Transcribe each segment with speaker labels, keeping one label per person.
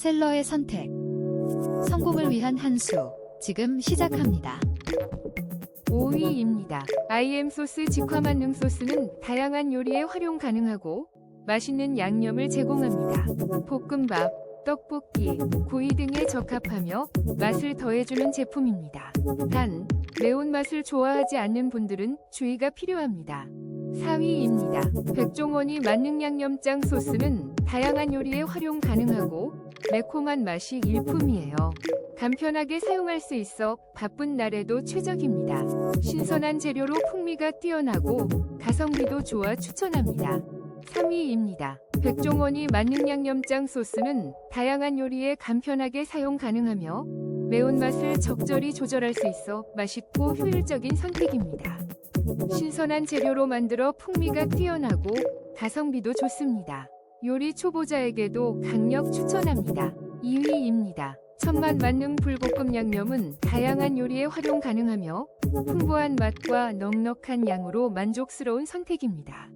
Speaker 1: 셀러의 선택. 성공을 위한 한 수. 지금 시작합니다.
Speaker 2: 5위입니다. IM 소스 직화 만능 소스는 다양한 요리에 활용 가능하고 맛있는 양념을 제공합니다. 볶음밥, 떡볶이, 구이 등에 적합하며 맛을 더해주는 제품입니다. 단, 매운맛을 좋아하지 않는 분들은 주의가 필요합니다. 4위입니다. 백종원이 만능 양념장 소스는 다양한 요리에 활용 가능하고 매콤한 맛이 일품이에요. 간편하게 사용할 수 있어 바쁜 날에도 최적입니다. 신선한 재료로 풍미가 뛰어나고 가성비도 좋아 추천합니다. 3위입니다. 백종원이 만능 양념장 소스는 다양한 요리에 간편하게 사용 가능하며 매운맛을 적절히 조절할 수 있어 맛있고 효율적인 선택입니다. 신선한 재료로 만들어 풍미가 뛰어나고 가성비도 좋습니다. 요리 초보자에게도 강력 추천합니다. 2위입니다. 천만 만능 불볶음 양념은 다양한 요리에 활용 가능하며 풍부한 맛과 넉넉한 양으로 만족스러운 선택입니다.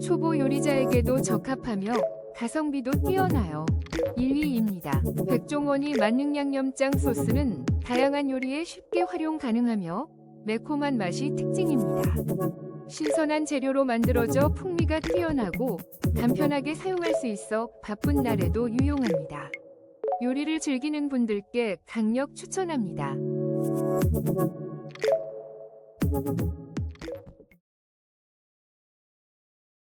Speaker 2: 초보 요리자에게도 적합하며 가성비도 뛰어나요. 1위입니다. 백종원이 만능 양념장 소스는 다양한 요리에 쉽게 활용 가능하며 매콤한 맛이 특징입니다. 신선한 재료로 만들어져 풍미가 뛰어나고 간편하게 사용할 수 있어 바쁜 날에도 유용합니다. 요리를 즐기는 분들께 강력 추천합니다.